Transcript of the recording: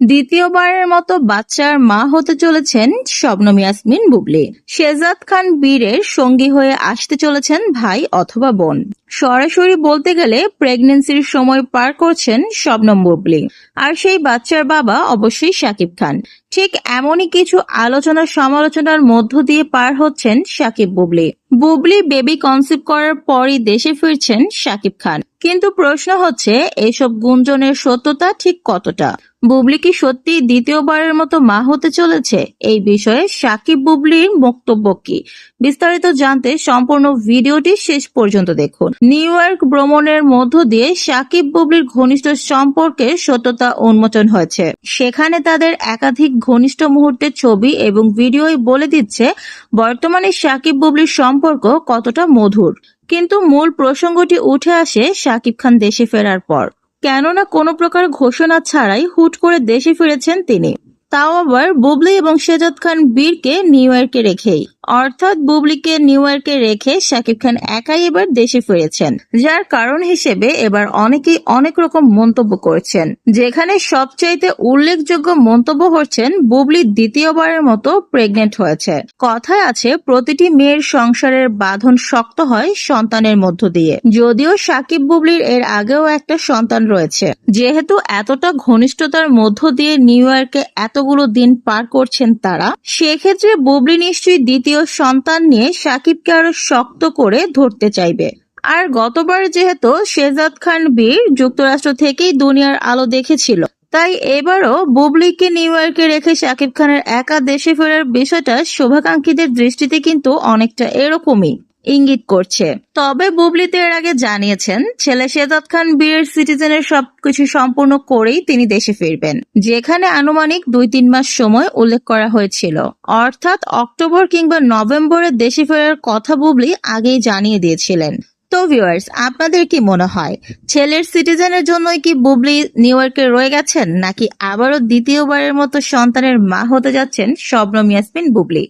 দ্বিতীয়বারের মতো বাচ্চার মা হতে চলেছেন শবনম ইয়াসমিন বুবলি। শেজাদ খান বীরের সঙ্গী হয়ে আসতে চলেছেন ভাই অথবা বোন। সরাসরি বলতে গেলে প্রেগনেন্সির সময় পার করছেন শবনম বুবলি। আর সেই বাচ্চার বাবা অবশ্যই শাকিব খান। ঠিক এমনই কিছু আলোচনা সমালোচনার মধ্য দিয়ে পার হচ্ছেন শাকিব বুবলি। বুবলি বেবি কনসিভ করার পরই দেশে ফিরছেন শাকিব খান। কিন্তু প্রশ্ন হচ্ছে, এসব গুঞ্জনের সত্যতা ঠিক কতটা? বুবলি কি সত্যি দ্বিতীয়বারের মতো মা হতে চলেছে? এই বিষয়ে সাকিব বুবলির বক্তব্য কি? বিস্তারিত জানতে সম্পূর্ণ ভিডিওটি শেষ পর্যন্ত দেখুন। নিউ ইয়র্ক ভ্রমণের মধ্য দিয়ে সাকিব বুবলির ঘনিষ্ঠ সম্পর্কের সত্যতা উন্মোচন হয়েছে। সেখানে তাদের একাধিক ঘনিষ্ঠ মুহূর্তের ছবি এবং ভিডিওই বলে দিচ্ছে, বর্তমানে সাকিব বুবলির সম্পর্ক কতটা মধুর। কিন্তু মূল প্রসঙ্গটি উঠে আসে শাকিব খান দেশে ফেরার পর। কেননা কোনো প্রকার ঘোষণা ছাড়াই হুট করে দেশে ফিরেছেন তিনি। তাও আবার বুবলি এবং শেজাদ খান বীরকে নিউ ইয়র্কে রেখেই। অর্থাৎ বুবলিকে নিউ ইয়র্কে রেখে শাকিব খান একাই এবার দেশে ফিরেছেন, যার কারণ হিসেবে এবার অনেকেই অনেক রকম মন্তব্য করছেন। যেখানে সবচাইতে উল্লেখযোগ্য মন্তব্য হচ্ছেন বুবলি দ্বিতীয়বারের মতো প্রেগনেন্ট হয়েছে। কথায় আছে, প্রতিটি মেয়ের সংসারের বাঁধন শক্ত হয় সন্তানের মধ্য দিয়ে। যদিও সাকিব বুবলির এর আগেও একটা সন্তান রয়েছে। যেহেতু এতটা ঘনিষ্ঠতার মধ্য দিয়ে নিউ ইয়র্কে এতগুলো দিন পার করছেন তারা, সেক্ষেত্রে বুবলি নিশ্চয়ই দ্বিতীয় সন্তান নিয়ে সাকিবকে আরও শক্ত করে ধরতে চাইবে। আর গতবার যেহেতু শেজাদ খান বীর যুক্তরাষ্ট্র থেকেই দুনিয়ার আলো দেখেছিল, তাই এবারও বুবলিকে নিউ ইয়র্কে রেখে শাকিব খানের একা দেশে ফেরার বিষয়টা শুভাকাঙ্ক্ষীদের দৃষ্টিতে কিন্তু অনেকটা এরকমই। ইঙ্গিত করছে। তবে বুবলিতে এর আগে জানিয়েছেন, ছেলে শেজাদ খান বীরের সিটিজেনের সবকিছু সম্পূর্ণ করেই তিনি দেশে ফিরবেন। যেখানে আনুমানিক দুই তিন মাস সময় উল্লেখ করা হয়েছিল। অর্থাৎ অক্টোবর কিংবা নভেম্বরে দেশে ফেরার কথা বুবলি আগেই জানিয়ে দিয়েছিলেন। তো ভিউয়ার্স আপনাদের কি মনে হয়, ছেলের সিটিজেনের জন্যই কি বুবলি নিউ ইয়র্কে রয়ে গেছেন, নাকি আবারও দ্বিতীয়বারের মতো সন্তানের মা হতে যাচ্ছেন শবনম ইয়াসমিন বুবলি?